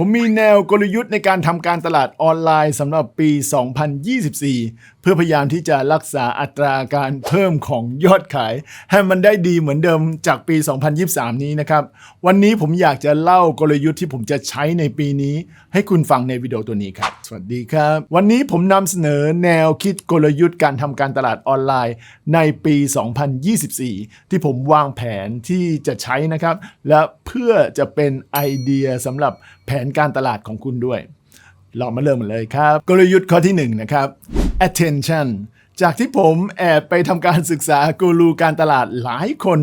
ผมมีแนวกลยุทธ์ในการทำการตลาดออนไลน์สำหรับปี 2024เพื่อพยายามที่จะรักษาอัตราการเพิ่มของยอดขาย ให้มันได้ดีเหมือนเดิมจากปี 2023 นี้นะครับ วันนี้ผมอยากจะเล่ากลยุทธ์ที่ผมจะใช้ในปีนี้ ให้คุณฟังในวิดีโอตัวนี้ครับ สวัสดีครับ วันนี้ผมนำเสนอแนวคิดกลยุทธ์การทำการตลาดออนไลน์ในปี 2024 ที่ผมวางแผนที่จะใช้นะครับ และเพื่อจะเป็นไอเดียสำหรับแผนการตลาดของคุณด้วย เรามาเริ่มกันเลยครับ กลยุทธ์ข้อที่1นะครับ attention จากที่ผมแอบไปทำการศึกษากูรูการตลาดหลายคน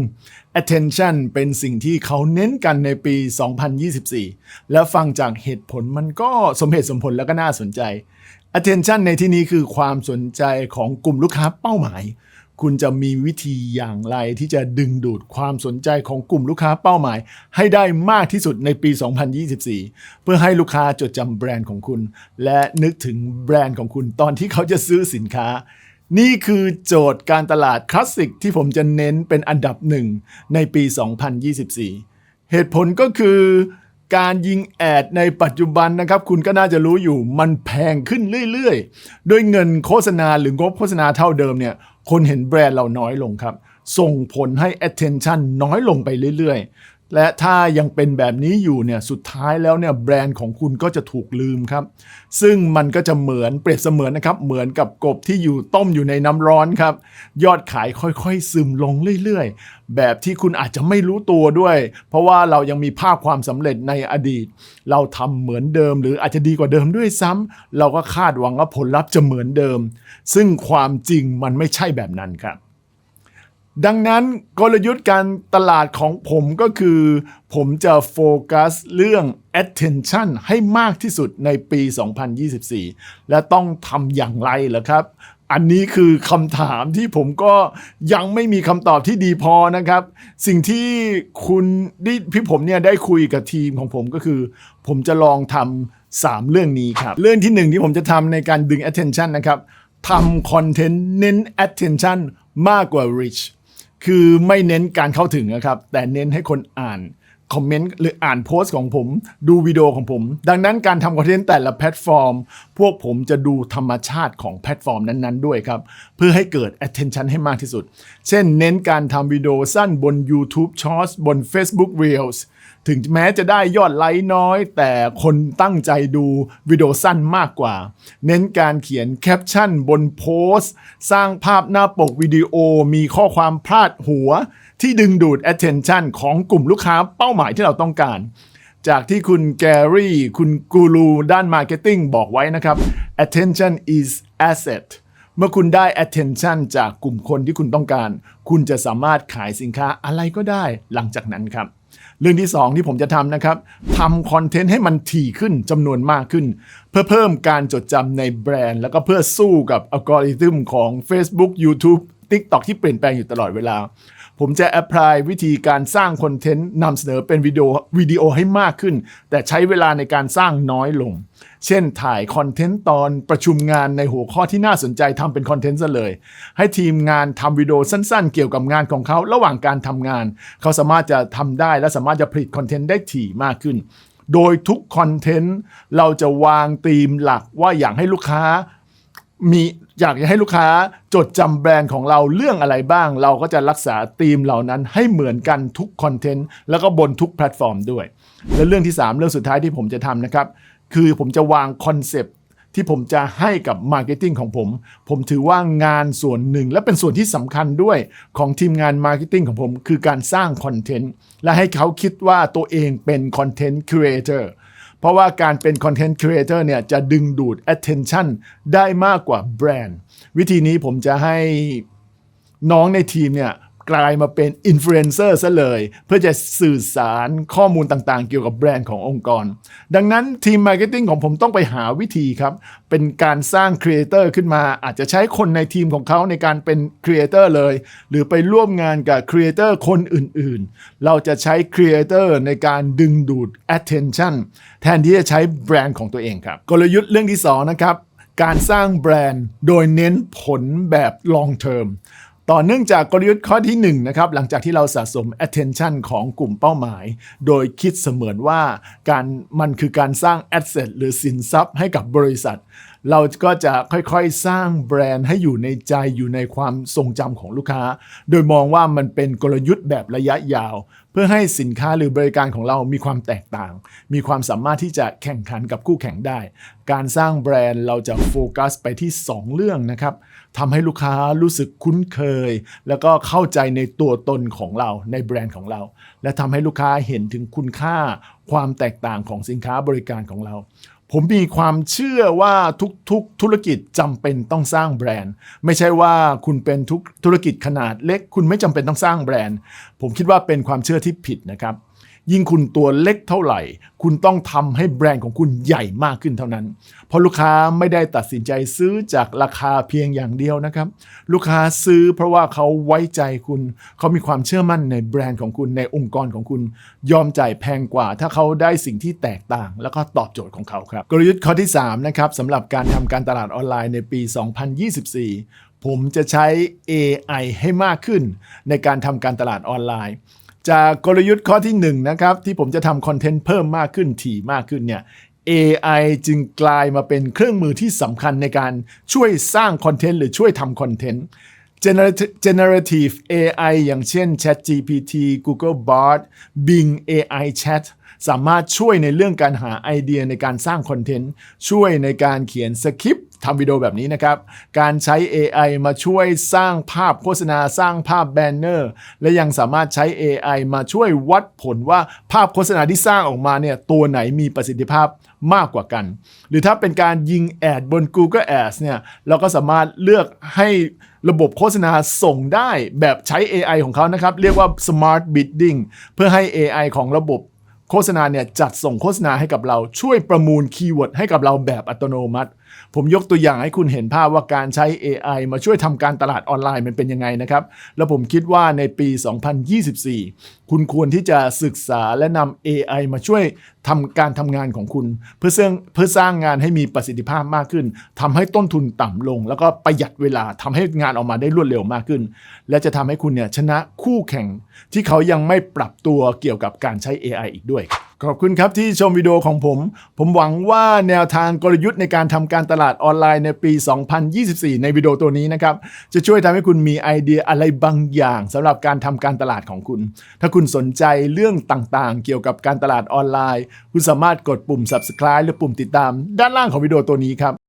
attention เป็นสิ่งที่เขาเน้นกันในปี 2024 แล้วฟังจากเหตุผลมันก็สมเหตุสมผลแล้วก็น่าสนใจ attention ในที่นี้คือความสนใจของกลุ่มลูกค้าเป้าหมาย คุณจะมีวิธีอย่างไรที่จะดึงดูดความสนใจของกลุ่มลูกค้าเป้าหมาย ให้ได้มากที่สุดในปี 2024 เพื่อให้ลูกค้าจดจำแบรนด์ของคุณ และนึกถึงแบรนด์ของคุณตอนที่เขาจะซื้อสินค้า นี่คือโจทย์การตลาดคลาสสิกที่ผมจะเน้นเป็นอันดับหนึ่งในปี 2024 เหตุผลก็คือการยิงแอดในปัจจุบันนะครับ คุณก็น่าจะรู้อยู่มันแพงขึ้นเรื่อยๆ ด้วยเงินโฆษณาหรืองบโฆษณาเท่าเดิมเนี่ย คนเห็นแบรนด์เราน้อยลงครับ ส่งผลให้ attention น้อยลงไปเรื่อย และถ้ายังเป็นแบบนี้อยู่เนี่ยสุดท้ายแล้วเนี่ยแบรนด์ของคุณก็จะถูกลืมครับ ซึ่งมันก็จะเหมือนเปรียบเสมือนนะครับเหมือนกับกบที่อยู่ต้มอยู่ในน้ำร้อนครับ ยอดขายค่อยๆ ซึมลงเรื่อยๆ แบบที่คุณอาจจะไม่รู้ตัวด้วย เพราะว่าเรายังมีภาพความสำเร็จในอดีต เราทำเหมือนเดิม หรืออาจจะดีกว่าเดิมด้วยซ้ำเราก็คาดหวังว่าผลลัพธ์จะเหมือนเดิม ซึ่งความจริงมันไม่ใช่แบบนั้นครับ ดังนั้นกลยุทธ์การตลาดของผมก็คือ ผมจะโฟกัสเรื่อง attention ให้มากที่สุดในปี 2024 และต้องทำอย่างไรล่ะครับ อันนี้คือคำถามที่ผมก็ยังไม่มีคำตอบที่ดีพอนะครับ สิ่งที่คุณพี่ผมเนี่ยได้คุยกับทีมของผมก็คือ ผมจะลองทำสามเรื่องนี้ครับ เรื่องที่หนึ่งที่ผมจะทำในการดึง attention นะครับทำคอนเทนต์เน้น attention มากกว่า reach คือไม่เน้นการเข้าถึงนะครับ แต่เน้นให้คนอ่าน คอมเมนต์หรืออ่านโพสต์ของผมดูวิดีโอของผม ดังนั้นการทำคอนเทนต์แต่ละแพลตฟอร์ม พวกผมจะดูธรรมชาติของแพลตฟอร์มนั้นๆด้วยครับ เพื่อให้เกิด attention ให้มากที่สุด เช่นเน้นการทำวิดีโอสั้นบน YouTube Shorts บน Facebook Reels ถึงแม้จะได้ยอดไลค์น้อย แต่คนตั้งใจดูวิดีโอสั้นมากกว่า เน้นการเขียนแคปชั่นบนโพสต์ สร้างภาพหน้าปกวิดีโอมีข้อความพลาดหัว ที่ดึงดูด attention ของกลุ่มลูกค้าเป้าหมายที่เราต้องการ จากที่คุณแกรี่ คุณกูรูด้าน Marketing บอกไว้นะครับ attention is asset เมื่อคุณได้ attention จากกลุ่มคนที่คุณต้องการ คุณจะสามารถขายสินค้าอะไรก็ได้หลังจากนั้นครับ เรื่องที่ 2 ที่ผมจะทำนะครับทำคอนเทนต์ให้มันถี่ขึ้นจำนวนมากขึ้น เพื่อเพิ่มการจดจำในแบรนด์ แล้วก็เพื่อสู้กับอัลกอริทึมของ Facebook YouTube TikTok ที่เปลี่ยนแปลงอยู่ตลอดเวลา ผมจะแอพพลายวิธีการสร้างคอนเทนต์นำเสนอเป็นวิดีโอวิดีโอให้มากขึ้น แต่ใช้เวลาในการสร้างน้อยลง เช่นถ่ายคอนเทนต์ตอนประชุมงานในหัวข้อที่น่าสนใจทำเป็นคอนเทนต์ซะเลย ให้ทีมงานทำวิดีโอสั้นๆ เกี่ยวกับงานของเขาระหว่างการทำงาน เขาสามารถจะทำได้และสามารถจะผลิตคอนเทนต์ได้ถี่มากขึ้นโดยทุกคอนเทนต์เราจะวางธีมหลักว่าอยากให้ลูกค้า มีอยากจะให้ลูกค้าจดจำแบรนด์ของเราเรื่องอะไรบ้าง เราก็จะรักษาธีมเหล่านั้นให้เหมือนกันทุกคอนเทนต์แล้วก็บนทุกแพลตฟอร์มด้วย และเรื่องที่ 3 เรื่องสุดท้ายที่ผมจะทำนะครับ คือผมจะวางคอนเซปต์ที่ผมจะให้กับมาร์เก็ตติ้งของผม ผมถือว่างานส่วนหนึ่ง และเป็นส่วนที่สำคัญด้วยของทีมงานมาร์เก็ตติ้งของผม คือการสร้างคอนเทนต์และให้เขาคิดว่าตัวเองเป็นคอนเทนต์ครีเอเตอร์ เพราะว่าการเป็นคอนเทนต์ครีเอเตอร์เนี่ยจะดึงดูด attention ได้มากกว่าแบรนด์ วิธีนี้ผมจะให้น้องในทีมเนี่ย กลายมาเป็นอินฟลูเอนเซอร์ซะเลย เพื่อจะสื่อสารข้อมูลต่างๆ เกี่ยวกับแบรนด์ขององค์กร ดังนั้นทีมมาร์เก็ตติ้งของผมต้องไปหาวิธีครับ เป็นการสร้างครีเอเตอร์ขึ้นมา อาจจะใช้คนในทีมของเขาในการเป็นครีเอเตอร์เลย หรือไปร่วมงานกับครีเอเตอร์คนอื่นๆ เราจะใช้ครีเอเตอร์ในการดึงดูด attention แทนที่จะใช้แบรนด์ของตัวเองครับ กลยุทธ์เรื่องที่สองนะครับการสร้างแบรนด์โดยเน้นผลแบบ long term ต่อเนื่องจากกลยุทธ์ข้อที่1นะครับหลังจากที่เราสะสม attention ของกลุ่มเป้าหมาย โดยคิดเสมือนว่าการมันคือการสร้าง asset หรือสินทรัพย์ให้กับบริษัท เราก็จะค่อยๆ สร้างแบรนด์ให้อยู่ในใจอยู่ในความทรงจำของลูกค้า โดยมองว่ามันเป็นกลยุทธ์แบบระยะยาว เพื่อให้สินค้าหรือบริการของเรามีความแตกต่าง มีความสามารถที่จะแข่งขันกับคู่แข่งได้ การสร้างแบรนด์เราจะโฟกัสไปที่ 2 เรื่องนะครับ ทำให้ลูกค้ารู้สึกคุ้นเคย แล้วก็เข้าใจในตัวตนของเราในแบรนด์ของเรา และทำให้ลูกค้าเห็นถึงคุณค่าความแตกต่างของสินค้าบริการของเรา ผมมีความเชื่อว่าทุกๆ ธุรกิจจำเป็นต้องสร้างแบรนด์ ไม่ใช่ว่าคุณเป็นทุกธุรกิจขนาดเล็ก คุณไม่จำเป็นต้องสร้างแบรนด์ ผมคิดว่าเป็นความเชื่อที่ผิดนะครับ ยิ่งคุณตัวเล็กเท่าไหร่ คุณต้องทำให้แบรนด์ของคุณใหญ่มากขึ้นเท่านั้น เพราะลูกค้าไม่ได้ตัดสินใจซื้อจากราคาเพียงอย่างเดียวนะครับ ลูกค้าซื้อเพราะว่าเขาไว้ใจคุณ เขามีความเชื่อมั่นในแบรนด์ของคุณในองค์กรของคุณ ยอมจ่ายแพงกว่า ถ้าเขาได้สิ่งที่แตกต่าง แล้วก็ตอบโจทย์ของเขาครับ กลยุทธ์ข้อที่3นะครับสำหรับการทำการตลาดออนไลน์ในปี 2024 ผมจะใช้ AI ให้มากขึ้นในการทำการตลาดออนไลน์ จากกลยุทธ์ข้อที่1นะครับ ที่ผมจะทำคอนเทนต์เพิ่มมากขึ้นถี่มากขึ้นเนี่ย AI จึงกลายมาเป็นเครื่องมือที่สำคัญในการช่วยสร้างคอนเทนต์หรือช่วยทำคอนเทนต์ generative AI อย่างเช่น ChatGPT Google Bard Bing AI Chat สามารถช่วยในเรื่องการหาไอเดียในการสร้างคอนเทนต์ ช่วยในการเขียนสคริปต ทำวิดีโอแบบนี้นะครับ การใช้ AI มาช่วยสร้างภาพโฆษณาสร้างภาพแบนเนอร์ และยังสามารถใช้ AI มาช่วยวัดผลว่าภาพโฆษณาที่สร้างออกมาเนี่ยตัวไหนมีประสิทธิภาพมากกว่ากัน หรือถ้าเป็นการยิงแอดบน Google Ads เนี่ยเราก็สามารถเลือกให้ระบบโฆษณาส่งได้แบบใช้ AI ของเขานะครับ เรียกว่า Smart Bidding เพื่อให้ AI ของระบบโฆษณาเนี่ยจัดส่งโฆษณาให้กับเราช่วยประมูลคีย์เวิร์ดให้กับเราแบบอัตโนมัติ ผมยกตัวอย่างให้คุณเห็นภาพว่าการใช้ AI มาช่วยทำการตลาดออนไลน์มันเป็นยังไงนะครับ แล้วผมคิดว่าในปี 2024 คุณควรที่จะศึกษาและนำ AI มาช่วยทำการทำงานของคุณ เพื่อสร้างเพื่อสร้างงานให้มีประสิทธิภาพมากขึ้นทำให้ต้นทุนต่ำลง แล้วก็ประหยัดเวลาทำให้งานออกมาได้รวดเร็วมากขึ้น และจะทำให้คุณเนี่ยชนะคู่แข่งที่เขายังไม่ปรับตัวเกี่ยวกับการใช้ AI อีกด้วย ขอบคุณครับที่ชมวิดีโอของผม ผมหวังว่าแนวทางกลยุทธ์ในการทำการตลาดออนไลน์ในปี 2024 ในวิดีโอตัวนี้นะครับ จะช่วยทำให้คุณมีไอเดียอะไรบางอย่างสำหรับการทำการตลาดของคุณ ถ้าคุณสนใจเรื่องต่างๆ เกี่ยวกับการตลาดออนไลน์ คุณสามารถกดปุ่ม subscribe หรือปุ่มติดตาม ด้านล่างของวิดีโอตัวนี้ครับ